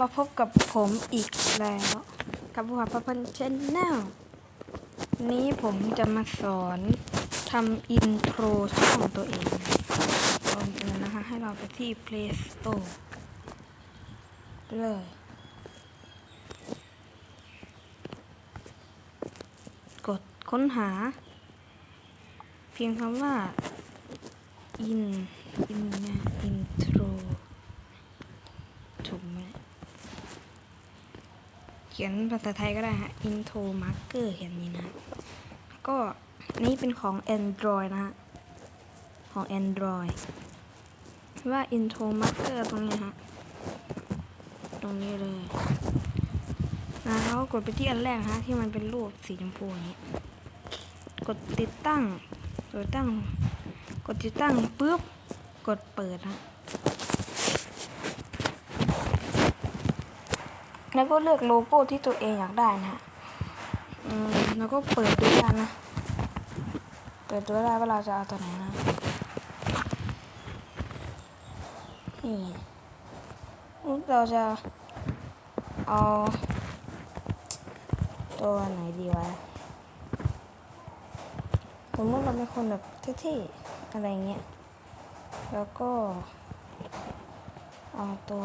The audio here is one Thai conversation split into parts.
มาพบกับผมอีกแล้วกับหัวประพันธ์ชแนลนี้ผมจะมาสอนทำอินโทรช่องตัวเองก่อนอื่นนะคะ ให้เราไปที่ Play Store เลย กดค้นหา เพียงคำว่า in in นะ intro ถูกไหม เขียนภาษาไทยก็ได้ฮะ intro marker เขียนนี้นะก็นนี้เป็นของ Android นะฮะ ของ Android ว่า intro marker ตรงนี้ฮะ ตรงนี้เลยนะแล้วกดไปที่อันแรกฮะ ที่มันเป็นรูปสีชมพูนี้ กดติดตั้ง กดตั้ง กดติดตั้งปุ๊บ กดเปิดฮะ แล้วก็เลือกโลโก้ที่ตัวเองอยากได้นะฮะอืมแล้วก็เปิดดูกันนะ เปิดดูได้ว่าเราจะเอาตัวไหนนะ นี่เราจะเอาตัวไหนดีวะสมมติเราเป็นคนแบบเท่ๆอะไรเงี้ย แล้วก็เอาตัว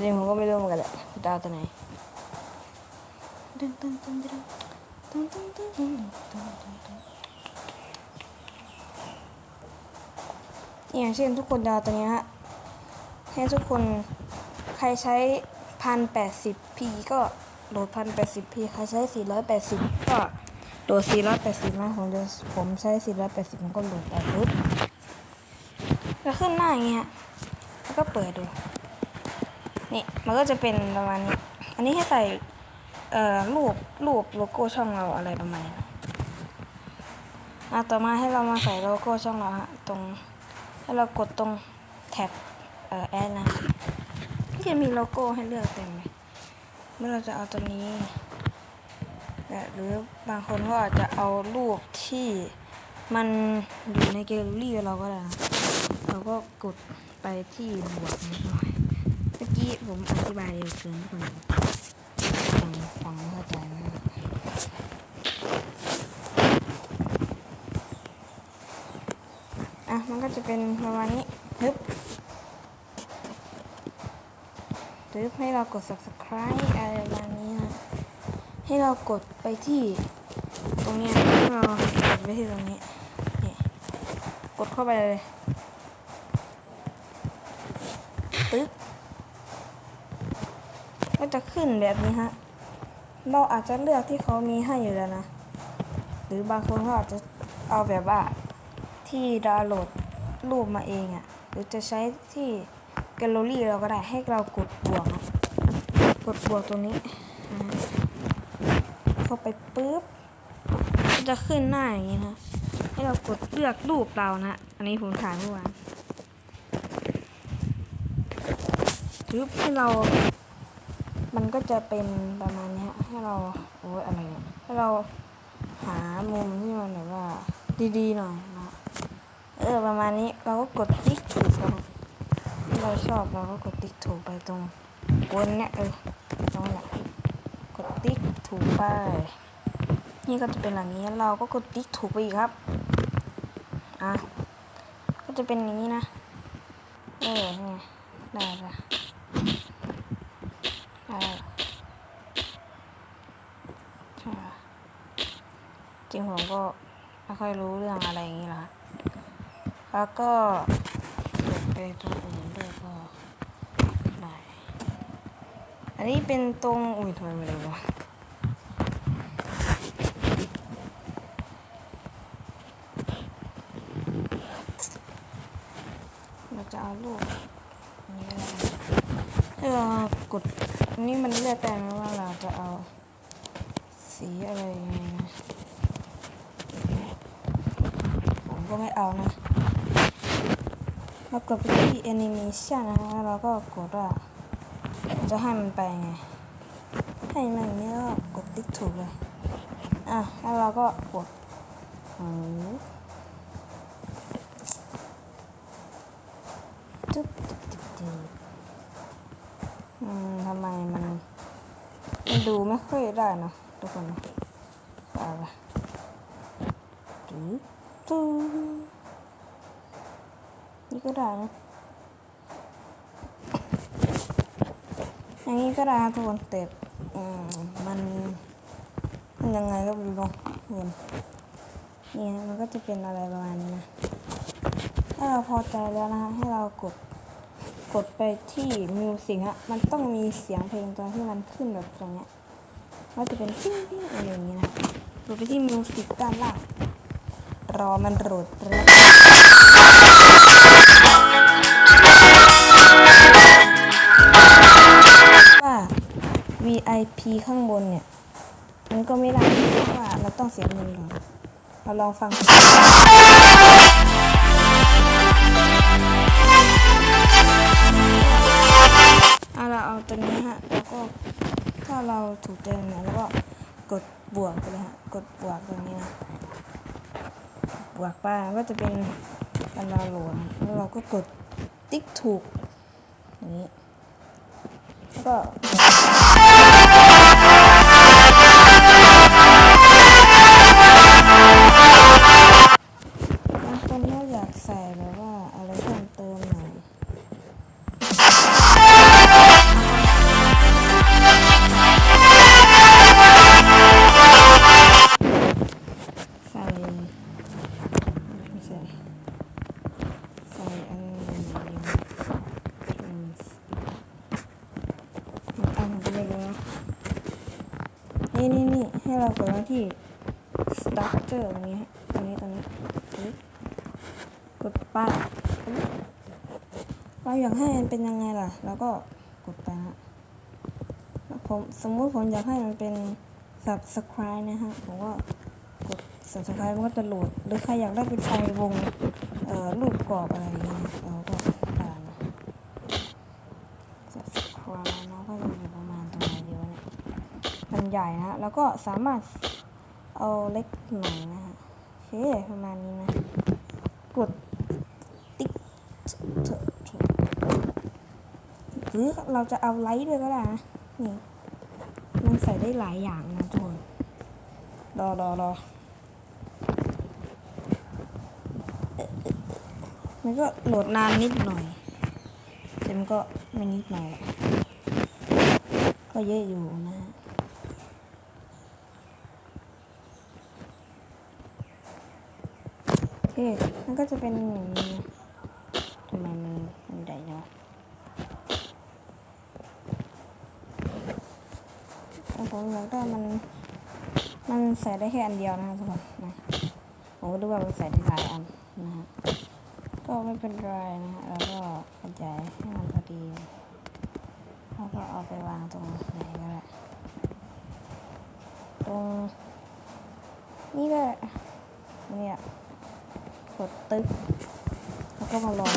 ประเด็นผมก็ไม่รู้เหมือนกันแหละดาตอนไหนอย่างเช่นทุกคนดาวตัวนี้ฮะให้ทุกคนใครใช้พันแปดสิบพีก็โหลดพันแปดสิบพีใครใช้สี่ร้อยแปดสิบก็โหลดสี่ร้อยแปดสิบนะผมจะผมใช้สี่ร้อยแปดสิบมันก็โหลดไปปุ๊บแล้วขึ้นหน้าอย่างเงี้ยแล้วก็เปิดดู นี่มันก็จะเป็นประมาณนี้ อันนี้ให้ใส่เอ่อรูปรูปโลโก้ช่องเราอะไรประมาณนี้อะต่อมาให้เรามาใส่โลโก้ช่องเราฮะตรงให้เรากดตรงแท็บเอ่อแอดนะที่จะมีโลโก้ให้เลือกเต็มเลยเมื่อเราจะเอาตัวนี้แหรือบางคนก็อาจจะเอารูปที่มันอยู่ในแกลเลอรี่เราก็ได้นะเราก็กดไปที่บวกนิดหน่อย กี้ผมอธิบายเร็วเกินทุกคนฟังฟังเข้าใจนะอะมันก็จะเป็นประมาณนี้ฮึบหรือให้เรากด subscribe อะไรประมาณนี้นะให้เรากดไปที่ตรงเนี้ยให้เรากดไปที่ตรงนี้นี่กดเข้าไปเลยปึ๊บ ก็ จะขึ้นแบบนี้ฮะ เราอาจจะเลือกที่เขามีให้อยู่แล้วนะ หรือบางคนเขาอาจจะเอาแบบว่าที่ดาวน์โหลดรูปมาเองอะ่ะ หรือจะใช้ที่แกลเลอรี่เราก็ได้ให้เรากดบวกนะกดบวกตรงนี้ เข้าไปปุ๊บก็จะขึ้นหน้าอย่างนี้นะ ให้เรากดเลือกรูปเรานะ อันนี้ผมถ่ายเมื่อวานปึ๊บให้เรา มันก็จะเป็นประมาณนี้ฮะให้เราโอ้ยอะไรเนี่ยให้เราหามุมที่มันแบบว่า ดีๆหน่อยนะเออประมาณนี้เราก็กดติ๊กถูกไปที่เราชอบเราก็กดติ๊กถูกไปตรงบนเนี่ยเออตรงนั้นแหละกดติ๊กถูกไป นี่ก็จะเป็นอย่างนี้เราก็กดติ๊กถูกไปอีกครับอะก็จะเป็นอย่างนี้นะเออไงได้ละ ใช่ใช่ จริงผมก็ไม่ค่อยรู้เรื่องอะไรอย่างนี้หรอกแล้วก็ไปตรงอื่นด้วยก็ได้อันนี้เป็นตรงอุ้ยทำไมไม่รู้วะเราจะเอารูปอันนี้อะไรให้เรากดนนี้มันเลือกแต่ไหมว่าเราจะเอาสีอะไรยังไงนะ ผม ก็ไม่เอานะเรากดไปที่ animation นะแล้วเราก็กดว่าจะให้มันไปไง ให้มันอย่างนี้ก็กดติ๊กถูกเลย อะ แล้วเราก็กดหูจุ๊บอืมทำไมมันมันดูไม่ค่อยได้นะทุกคนเอาละตื้อ ตื้อนี่ก็ได้นะอย่างนี้ก็ได้ทุกคนแต่อืมมันมันยังไงก็ไม่รู้เงินนี่นะมันก็จะเป็นอะไรประมาณนี้นะถ้าเราพอใจแล้วนะฮะให้เรากดกดไปที่มิวสิกฮะมันต้องมีเสียงเพลงตอนที่มันขึ้นแบบตรงเนี้ยก็จะเป็นปิ้งปิ้งอะไรอย่างนี้นะกดไปที่มิวสิกด้านล่าง รอมันโหลดว่า VIP ข้างบนเนี่ย มันก็ไม่ได้เพราะว่าเราต้องเสียเงินก่อนเราลองฟังเอาเราเอาตัวนี้ฮะ แล้วก็ถ้าเราถูกใจตรงไหนแล้วก็กดบวกไปเลยฮะ กดบวกตรงนี้นะ บวกไปก็จะเป็นการดาวน์โหลดนะแล้วเราก็กดติ๊กถูกอย่างนี้แล้วก็ ไปเลยนะนี่นี่นี่ให้เรากดมาที่ structure ตรงนี้ฮะตรงนี้ตรงนี้กดไปปึ๊บเราอยากให้มันเป็นยังไงล่ะ แล้วก็กดไปฮะผมสมมุติผมอยากให้มันเป็น subscribe นะฮะผมก็กด subscribe มันก็จะโหลด หรือใครอยากได้เป็นไฟวงรูปกรอบอะไรอย่างเงี้ยเราก็อ่านนะ subscribe เนาะก็จะอยู่ประมาณตรงไหนเดียวะเนี่ยมัน ใหญ่นะฮะ แล้วก็สามารถเอาเล็กหน่อยนะฮะโอเคประมาณนี้นะ กดติ๊กเถอะหรือเราจะเอาไลท์ด้วยก็ได้นะ นี่ มันใส่ได้หลายอย่างนะทุกคนรอรอรอมันก็โหลดนานนิดหน่อยแต่มันก็ไม่นิดหน่อยกก็เยอะอยู่นะฮะ คมันก็จะเป็นอย่างนี้ทำไมมันมันใหญ่เนาะผมอยากได้มัน มันใส่ได้แค่อันเดียวนะครับทุกคนนะผมก็ดูว่ามันใส่ได้หลายอันนะฮะก็ไม่เป็นไรนะฮะแล้วก็กระจายให้มันพอดีแล้วก็เอาไปวางตรงไหนก็ได้ตรงนี่ก็เนี่ย ดตึ๊กแล้วก็มาลอง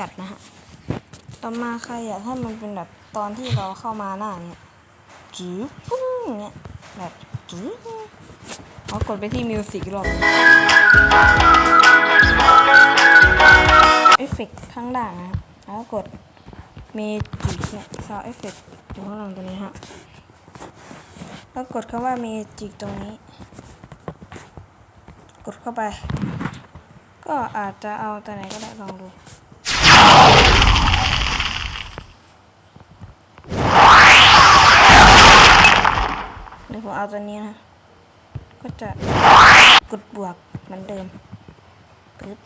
จัดนะฮะ ต่อมาใครอยากให้มันเป็นแบบตอนที่เราเข้ามาหน้าเนี่ยจื้อปุ้งเงี้ยแบบจื้อเอากดไปที่มิวสิกรอบเอฟเฟกข้างล่างนะครับแล้วกดเมจิกเนี่ยซาวเอฟเฟกอยู่ข้างหลังตรงนี้ฮะ แล้วกดคำว่าเมจิกตรงนี้ กดเข้าไป ก็อาจจะเอาตัวไหนก็ได้ลองดูเดี๋ยวผมเอาตัวนี้นะ ก็จะกดบวกเหมือนเดิมปึ๊บ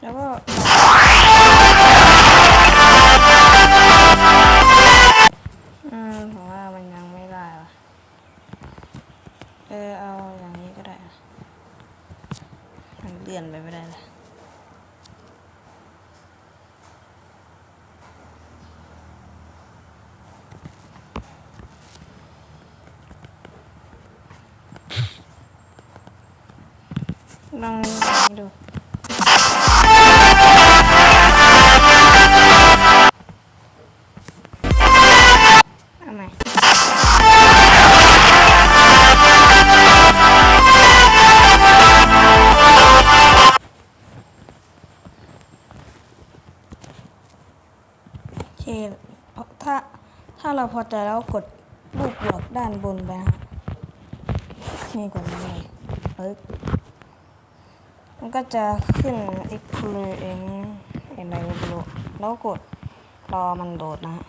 แล้วก็ ลองดูเอาใหโอเคถ้าถ้าเราพอใจแล้วกดรูปหลอกด้านบนไปฮะนี่กดเลยเฮ้ย มันก็จะขึ้น exploring อะไรไม่รู้แล้วกดรอมันโดดนะฮะ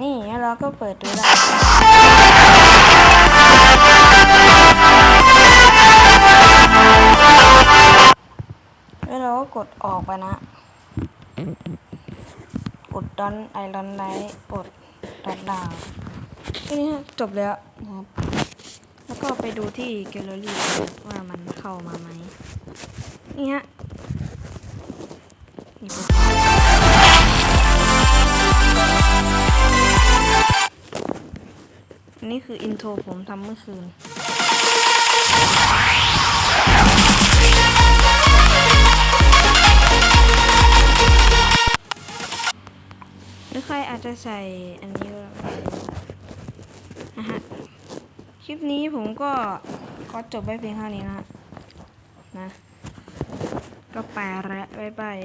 นี่แล้วเราก็เปิดดูได้แล้วเราก็กดออกไปนะ กดดอนไอรอนไลท์กด ดอนดาวทีนี้จบแล้วนะครับ แล้วก็ไปดูที่แกลเลอรี่ว่ามันเข้ามาไหมนี่ฮะนี่ปุ๊บอันนี้คืออินโทรผมทำเมื่อคืน อาจจะใส่อันนี้ก็ได้นะฮะ คลิปนี้ผมก็ก็จบไว้เพียงเท่านี้นะนะ ก็ไปละบ๊ายบาย